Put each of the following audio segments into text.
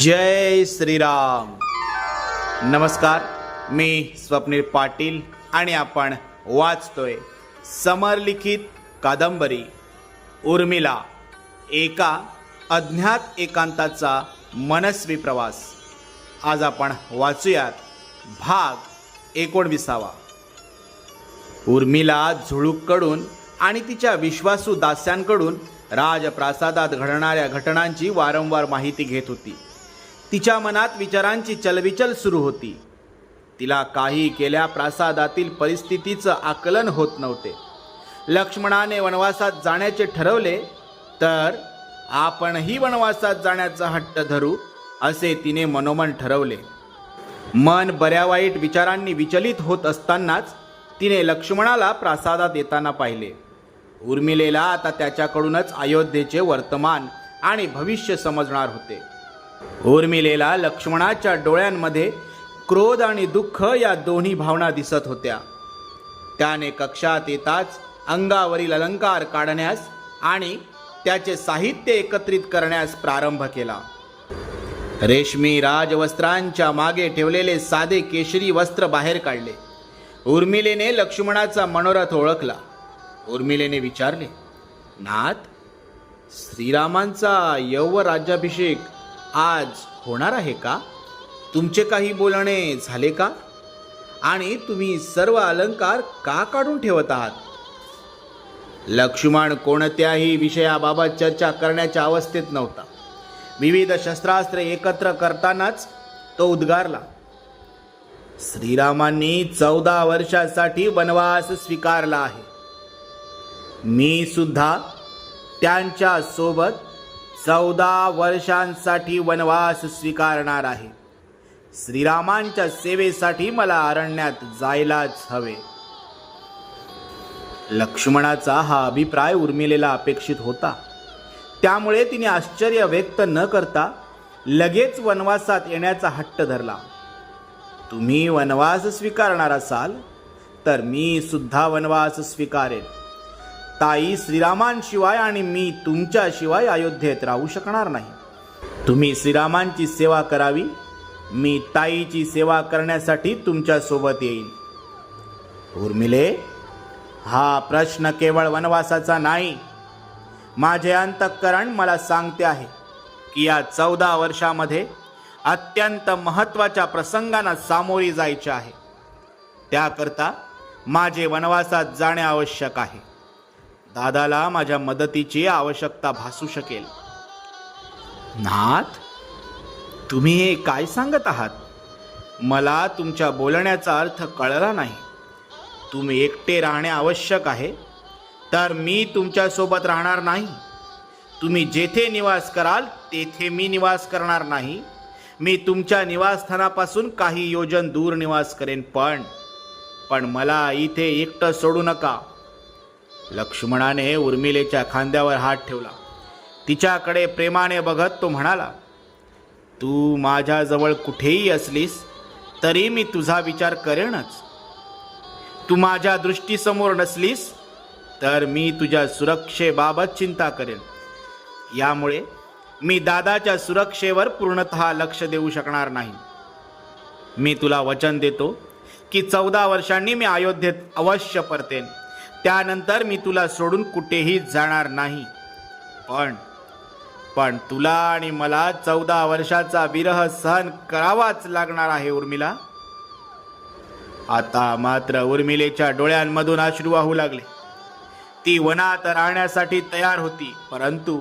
जय श्रीराम. नमस्कार मी स्वप्नील पाटील आणि आपण वाचतोय समरलिखित कादंबरी उर्मिला एका अज्ञात एकांताचा मनस्वी प्रवास. आज आपण वाचूयात भाग एकोणविसावा. उर्मिला झुळूककडून आणि तिच्या विश्वासू दास्यांकडून राजप्रासादात घडणाऱ्या घटनांची वारंवार माहिती घेत होती. तिच्या मनात विचारांची चलबिचल सुरू होती. तिला काही केल्या प्रासादातील परिस्थितीचं आकलन होत नव्हते. लक्ष्मणाने वनवासात जाण्याचे ठरवले तर आपणही वनवासात जाण्याचा हट्ट धरू असे तिने मनोमन ठरवले. मन बऱ्यावाईट विचारांनी विचलित होत असतानाच तिने लक्ष्मणाला प्रासादात येताना पाहिले. उर्मिलेला आता त्याच्याकडूनच अयोध्येचे वर्तमान आणि भविष्य समजणार होते. उर्मिलेला लक्ष्मणाच्या डोळ्यांमध्ये क्रोध आणि दुःख या दोन्ही भावना दिसत होत्या. त्याने कक्षात येताच अंगावरील अलंकार काढण्यास आणि त्याचे साहित्य एकत्रित करण्यास प्रारंभ केला. रेशमी राजवस्त्रांच्या मागे ठेवलेले साधे केशरी वस्त्र बाहेर काढले. उर्मिलेने लक्ष्मणाचा मनोरथ ओळखला. उर्मिलेने विचारले नाथ श्रीरामांचा यौव राज्याभिषेक आज होणार आहे का? तुमचे काही बोलणे झाले का? आणि तुम्ही सर्व अलंकार का काढून ठेवत आहात? लक्ष्मण कोणत्याही विषयाबाबत चर्चा करण्याच्या अवस्थेत नव्हता. विविध शस्त्रास्त्रे एकत्र करतानाच तो उद्गारला. श्रीरामांनी चौदा वर्षासाठी वनवास स्वीकारला आहे. मी सुद्धा त्यांच्यासोबत चौदा वर्षांसाठी वनवास स्वीकारणार आहे. श्रीरामांच्या सेवेसाठी मला अरण्यात जायलाच हवे. लक्ष्मणाचा हा अभिप्राय उर्मिलेला अपेक्षित होता. त्यामुळे तिने आश्चर्य व्यक्त न करता लगेच वनवासात येण्याचा हट्ट धरला. तुम्ही वनवास स्वीकारणार असाल तर मी सुद्धा वनवास स्वीकारेन. ताई श्रीरामांशिवाय आणि मी तुमच्याशिवाय अयोध्येत राहू शकणार नाही. तुम्ही श्रीरामांची सेवा करावी. मी ताईची सेवा करण्यासाठी तुमच्यासोबत येईन. उर्मिले हा प्रश्न केवळ वनवासाचा नाही. माझे अंतःकरण मला सांगते आहे की या चौदा वर्षामध्ये अत्यंत महत्त्वाच्या प्रसंगांना सामोरी जायचे आहे. त्याकरता माझे वनवासात जाणे आवश्यक आहे. दादाला माझ्या मदतीची आवश्यकता भासू शकेल. नाथ तुम्ही हे काय सांगत आहात? मला तुमच्या बोलण्याचा अर्थ कळला नाही. तुम्ही एकटे राहणे आवश्यक आहे तर मी तुमच्यासोबत राहणार नाही. तुम्ही जेथे निवास कराल तेथे मी निवास करणार नाही. मी तुमच्या निवासस्थानापासून काही योजन दूर निवास करेन पण पण मला इथे एकटं सोडू नका. लक्ष्मणाने उर्मिलेच्या खांद्यावर हात ठेवला. तिच्याकडे प्रेमाने बघत तो म्हणाला तू माझ्याजवळ कुठेही असलीस तरी मी तुझा विचार करेनच. तू माझ्या दृष्टीसमोर नसलीस तर मी तुझ्या सुरक्षेबाबत चिंता करेन. यामुळे मी दादाच्या सुरक्षेवर पूर्णतः लक्ष देऊ शकणार नाही. मी तुला वचन देतो की चौदा वर्षांनी मी अयोध्येत अवश्य परतेन. त्यानंतर मी तुला सोडून कुठेही जाणार नाही. पण पण तुला आणि मला चौदा वर्षाचा विरह सहन करावाच लागणार आहे उर्मिला. आता मात्र उर्मिलेच्या डोळ्यांमधून अश्रू वाहू लागले. ती वनात राहण्यासाठी तयार होती परंतु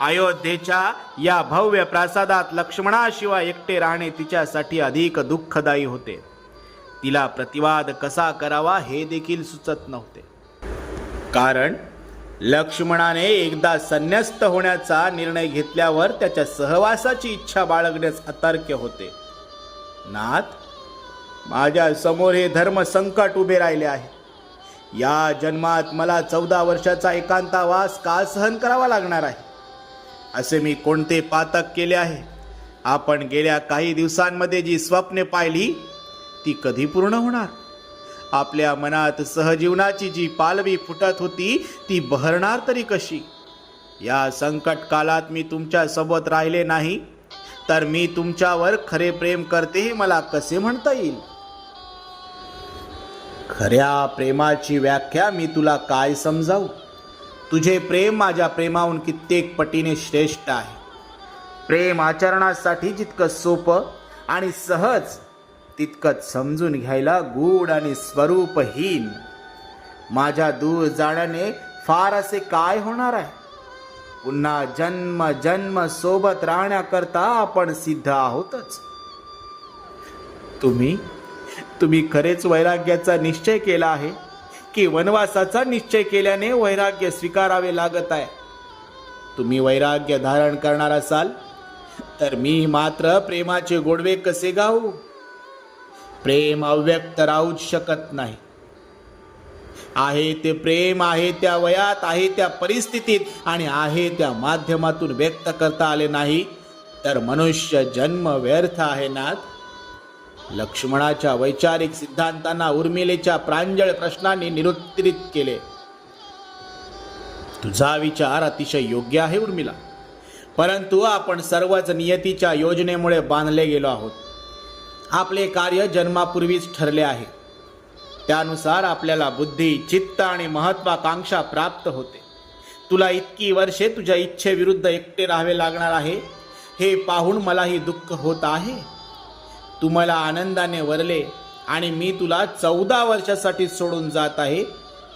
अयोध्येच्या या भव्य प्रासादात लक्ष्मणाशिवाय एकटे राहणे तिच्यासाठी अधिक दुःखदायी होते. तिला प्रतिवाद कसा करावा हे देखील सुचत नव्हते. कारण लक्ष्मणाने एकदा संन्यस्त होण्याचा निर्णय घेतल्यावर त्याच्या सहवासाची इच्छा बाळगण्यास अतर्क्य होते. नाथ माझ्यासमोर हे धर्म संकट उभे राहिले आहे. या जन्मात मला चौदा वर्षाचा एकांतावास का सहन करावा लागणार आहे? असे मी कोणते पातक केले आहे? आपण गेल्या काही दिवसांमध्ये जी स्वप्ने पाहिली ती कधी पूर्ण होणार? आपल्या मनात सहजीवनाची जी पालवी फुटत होती ती बहरणार तरी कशी? या संकट काळात मी तुमच्यासोबत राहिले नाही. तर मी तुमच्यावर खरे प्रेम करते हे मला कसे म्हणता येईल? खऱ्या प्रेमाची व्याख्या मी तुला काय समजावू? तुझे प्रेम माझ्या प्रेमाहून कित्येक पटीने श्रेष्ठ आहे. प्रेम आचरणासाठी जितकं सोपं आणि सहज तितकंच समजून घ्यायला गूढ आणि स्वरूपहीन. माझ्या दूर जाण्याने फार असे काय होणार आहे? पुन्हा जन्म जन्म सोबत राहण्याकरता आपण सिद्ध आहोतच. तुम्ही तुम्ही खरेच वैराग्याचा निश्चय केला आहे की वनवासाचा निश्चय केल्याने वैराग्य स्वीकारावे लागत आहे? तुम्ही वैराग्य धारण करणार असाल तर मी मात्र प्रेमाचे गोडवे कसे गाऊ? प्रेम अव्यक्त राहूच शकत नाही. आहे ते प्रेम आहे त्या वयात आहे त्या परिस्थितीत आणि आहे त्या माध्यमातून व्यक्त करता आले नाही तर मनुष्य जन्म व्यर्थ आहे नाथ. लक्ष्मणाच्या वैचारिक सिद्धांतांना उर्मिलेच्या प्रांजळ प्रश्नांनी निरुत्तरित केले. तुझा विचार अतिशय योग्य आहे उर्मिला. परंतु आपण सर्वच नियतीच्या योजनेमुळे बांधले गेलो आहोत. आपले कार्य जन्मापूर्वीच ठरले आहे. त्यानुसार आपल्याला बुद्धी चित्त आणि महत्वाकांक्षा प्राप्त होते. तुला इतकी वर्षे तुझ्या इच्छेविरुद्ध एकटे राहावे लागणार आहे. हे पाहून मलाही दुःख होत आहे. तू मला आनंदाने वरले आणि मी तुला चौदा वर्षासाठी सोडून जात आहे.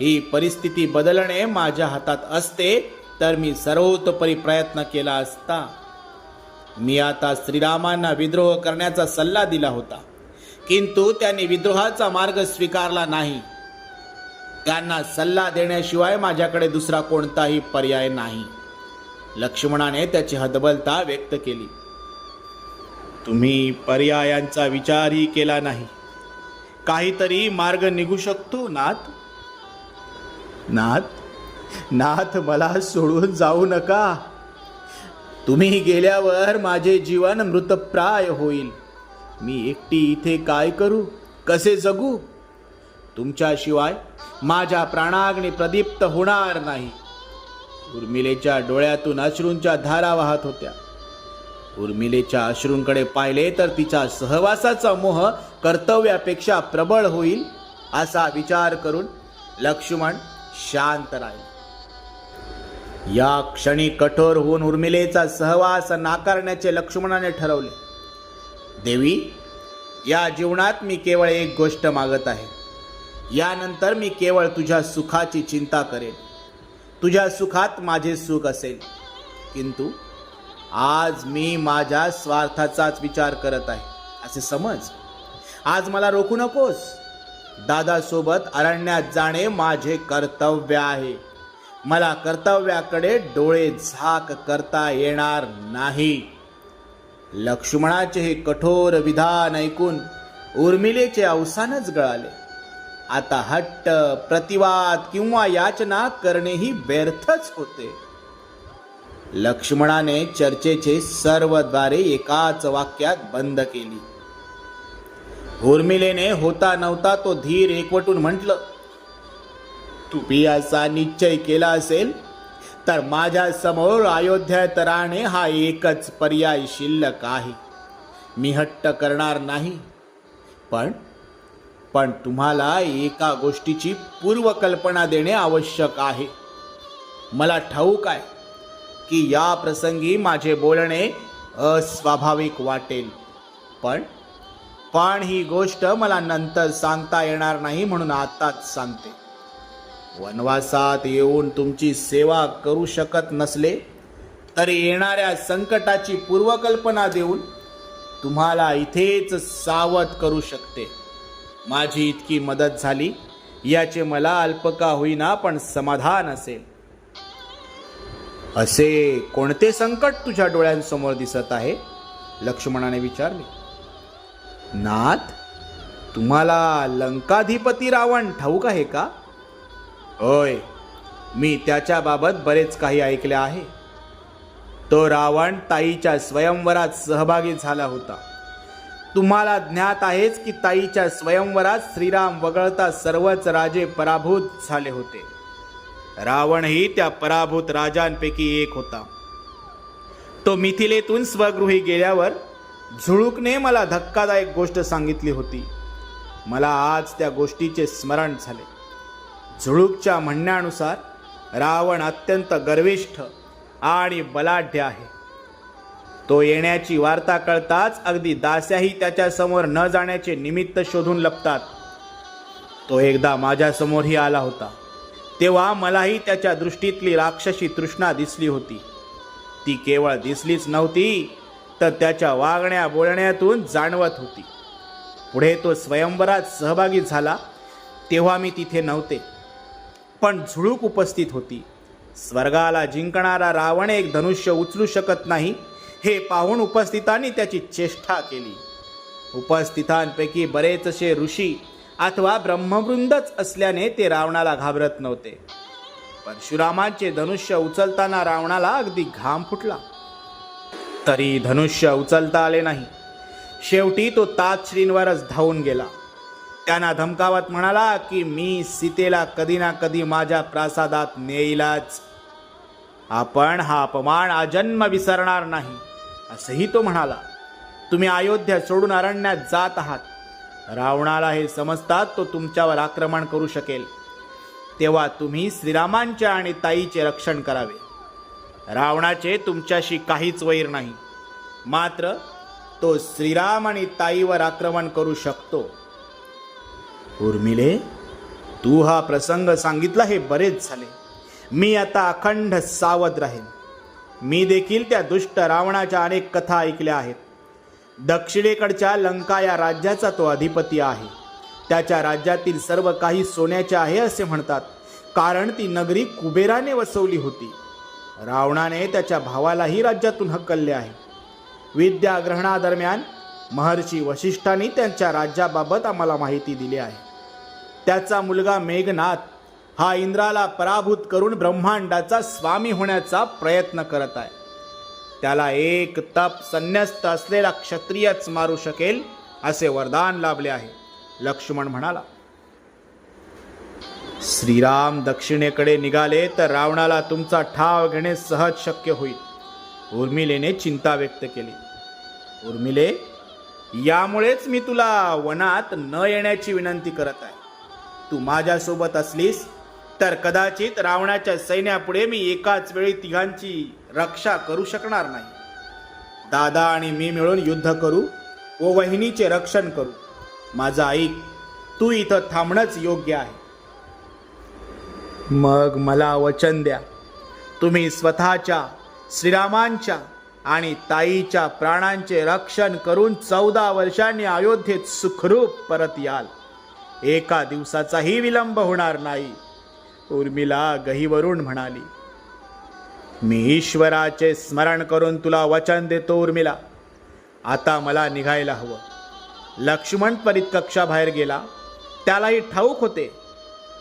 ही परिस्थिती बदलणे माझ्या हातात असते तर मी सर्वतोपरी प्रयत्न केला असता. मी आता श्रीरामांना विद्रोह करण्याचा सल्ला दिला होता. किंतु त्यांनी विद्रोहाचा मार्ग स्वीकारला नाही. त्यांना सल्ला देण्याशिवाय माझ्याकडे दुसरा कोणताही पर्याय नाही. लक्ष्मणाने त्याची हतबलता व्यक्त केली. तुम्ही पर्यायांचा विचारही केला नाही. काहीतरी मार्ग निघू शकतो नाथ? नाथ? नाथ मला सोडून जाऊ नका. तुम्ही गेल्यावर माझे जीवन मृतप्राय होईल. मी एकटी इथे काय करू? कसे जगू? तुमच्याशिवाय माझ्या प्राणाग्नी प्रदीप्त होणार नाही. उर्मिलेच्या डोळ्यातून अश्रूंच्या धारा वाहत होत्या. उर्मिलेच्या अश्रूंकडे पाहिले तर तिच्या सहवासाचा मोह कर्तव्यापेक्षा प्रबळ होईल असा विचार करून लक्ष्मण शांत राहील. या क्षणी कठोर होऊन उर्मिलेचा सहवास नाकारण्याचे लक्ष्मणाने ठरवले. देवी या जीवनात मी केवळ एक गोष्ट मागत आहे. यानंतर मी केवळ तुझ्या सुखाची चिंता करेन. तुझ्या सुखात माझे सुख असेल. किंतु आज मी माझ्या स्वार्थाचाच विचार करत आहे. असे समज. आज मला रोखू नकोस. दादासोबत अरण्यात जाणे माझे कर्तव्य आहे. मला कर्तव्याकडे डोळे झाक करता येणार नाही. लक्ष्मणाचे हे कठोर विधान ऐकून उर्मिलेचे अवसानच गळाले. आता हट्ट प्रतिवाद किंवा याचना करणेही व्यर्थच होते. लक्ष्मणाने चर्चेचे सर्वद्वारे एकाच वाक्यात बंद केली. उर्मिलेने होता नव्हता तो धीर एकवटून म्हटलं तुम्ही असा निश्चय केला असेल तर माझ्यासमोर अयोध्यात राहणे हा एकच पर्याय शिल्लक आहे. मी हट्ट करणार नाही. पण पण तुम्हाला एका गोष्टीची पूर्वकल्पना देणे आवश्यक आहे. मला ठाऊक आहे की या प्रसंगी माझे बोलणे अस्वाभाविक वाटेल. पण पण ही गोष्ट मला नंतर सांगता येणार नाही म्हणून आताच सांगते. वनवासात येऊन तुमची सेवा करू शकत नसले तरी येणाऱ्या संकटाची पूर्वकल्पना देऊन तुम्हाला इथेच सावध करू शकते. माझी इतकी मदत झाली याचे मला अल्पका होईना पण समाधान असेल. असे कोणते संकट तुझ्या डोळ्यांसमोर दिसत आहे? लक्ष्मणाने विचारले. नाथ तुम्हाला लंकाधिपती रावण ठाऊक आहे का? होय मी त्याच्याबाबत बरेच काही ऐकले आहे. तो रावण ताईच्या स्वयंवरात सहभागी झाला होता. तुम्हाला ज्ञात आहेच की ताईच्या स्वयंवरात श्रीराम वगळता सर्वच राजे पराभूत झाले होते. रावणही त्या पराभूत राजांपैकी एक होता. तो मिथिलेतून स्वगृही गेल्यावर झुळूकने मला धक्कादायक गोष्ट सांगितली होती. मला आज त्या गोष्टीचे स्मरण झाले. झुळूकच्या म्हणण्यानुसार रावण अत्यंत गर्विष्ठ आणि बलाढ्य आहे. तो येण्याची वार्ता कळताच अगदी दास्याही त्याच्यासमोर न जाण्याचे निमित्त शोधून लपतात. तो एकदा माझ्यासमोरही आला होता. तेव्हा मलाही त्याच्या दृष्टीतली राक्षसी तृष्णा दिसली होती. ती केवळ दिसलीच नव्हती तर त्याच्या वागण्या बोलण्यातून जाणवत होती. पुढे तो स्वयंवरात सहभागी झाला तेव्हा मी तिथे नव्हते. पण झुळूक उपस्थित होती. स्वर्गाला जिंकणारा रावण एक धनुष्य उचलू शकत नाही हे पाहून उपस्थितांनी त्याची चेष्टा केली. उपस्थितांपैकी बरेचसे ऋषी अथवा ब्रह्मवृंदच असल्याने ते रावणाला घाबरत नव्हते. परशुरामांचे धनुष्य उचलताना रावणाला अगदी घाम फुटला. तरी धनुष्य उचलता आले नाही. शेवटी तो तातश्रींवरच धावून गेला. त्यांना धमकावत म्हणाला की मी सीतेला कधी ना कधी माझ्या प्रासादात नेईलाच. आपण हा अपमान आजन्म विसरणार नाही असंही तो म्हणाला. तुम्ही अयोध्या सोडून अरण्यात जात आहात. रावणाला हे समजतात तो तुमच्यावर आक्रमण करू शकेल. तेव्हा तुम्ही श्रीरामांच्या आणि ताईचे रक्षण करावे. रावणाचे तुमच्याशी काहीच वैर नाही. मात्र तो श्रीराम आणि ताईवर आक्रमण करू शकतो. उर्मिले तू हा प्रसंग सांगितला हे बरेच झाले. मी आता अखंड सावध राहीन. मी देखील त्या दुष्ट रावणाच्या अनेक कथा ऐकल्या आहेत. दक्षिणेकडच्या लंका या राज्याचा तो अधिपती आहे. त्याच्या राज्यातील सर्व काही सोन्याचे आहे असे म्हणतात. कारण ती नगरी कुबेराने वसवली होती. रावणाने त्याच्या भावालाही राज्यातून हकलले आहे. विद्याग्रहणादरम्यान महर्षी वशिष्ठांनी त्यांच्या राज्याबाबत आम्हाला माहिती दिली आहे. त्याचा मुलगा मेघनाथ हा इंद्राला पराभूत करून ब्रह्मांडाचा स्वामी होण्याचा प्रयत्न करत आहे. त्याला एक तप संन्यस्त असलेला क्षत्रियच मारू शकेल असे वरदान लाभले आहे. लक्ष्मण म्हणाला श्रीराम दक्षिणेकडे निघाले तर रावणाला तुमचा ठाव घेणे सहज शक्य होईल. उर्मिलेने चिंता व्यक्त केली. उर्मिले यामुळेच मी तुला वनात न येण्याची विनंती करत आहे. तू माझ्यासोबत असलीस तर कदाचित रावणाच्या सैन्यापुढे मी एकाच वेळी तिघांची रक्षा करू शकणार नाही. दादा आणि मी मिळून युद्ध करू व वहिनीचे रक्षण करू. माझा ऐक तू इथं थांबणंच योग्य आहे. मग मला वचन द्या. तुम्ही स्वतःच्या श्रीरामांच्या आणि ताईच्या प्राणांचे रक्षण करून चौदा वर्षांनी अयोध्येत सुखरूप परत याल. एका दिवसाचाही विलंब होणार नाही उर्मिला गहीवरून म्हणाली. मी ईश्वराचे स्मरण करून तुला वचन देतो उर्मिला. आता मला निघायला हवं. लक्ष्मण त्वरित कक्षाबाहेर गेला. त्यालाही ठाऊक होते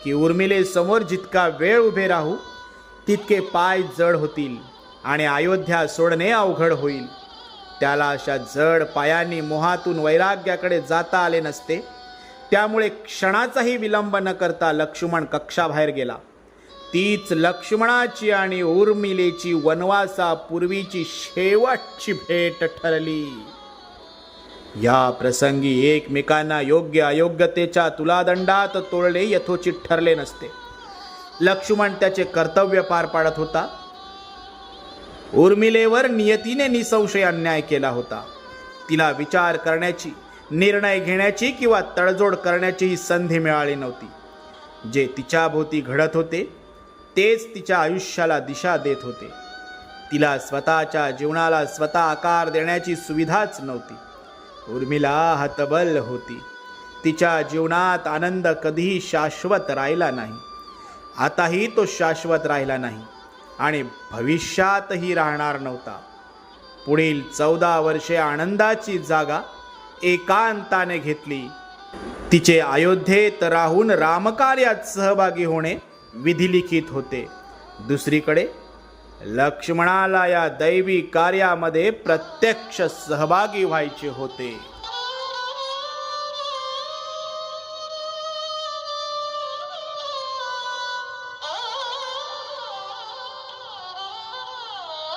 की उर्मिले समोर जितका वेळ उभे राहू तितके पाय जड होतील. आणि अयोध्या सोडणे अवघड होईल. त्याला अशा जड पायांनी मोहातून वैराग्याकडे जाता आले नसते. त्यामुळे क्षणाचाही विलंब न करता लक्ष्मण कक्षाबाहेर गेला. तीच लक्ष्मणाची आणि उर्मिलेची वनवासापूर्वीची शेवटची भेट ठरली. या प्रसंगी एकमेकांना योग्य अयोग्यतेच्या तुलादंडात तोडले यथोचित ठरले नसते. लक्ष्मण त्याचे कर्तव्य पार पाडत होता. उर्मिलेवर नियतीने निसंशय अन्याय केला होता. तिला विचार करण्याची निर्णय घेण्याची किंवा तडजोड करण्याचीही संधी मिळाली नव्हती. जे तिच्या भोवती घडत होते तेच तिच्या आयुष्याला दिशा देत होते. तिला स्वतःच्या जीवनाला स्वतः आकार देण्याची सुविधाच नव्हती. उर्मिला हतबल होती. तिच्या जीवनात आनंद कधीही शाश्वत राहिला नाही. आताही तो शाश्वत राहिला नाही. आणि भविष्यातही राहणार नव्हता. पुढील चौदा वर्षे आनंदाची जागा एकांताने घेतली. तिचे अयोध्येत राहून रामकार्यात सहभागी होणे विधिलिखित होते. दुसरीकडे लक्ष्मणाला या दैवी कार्यामध्ये प्रत्यक्ष सहभागी व्हायचे होते.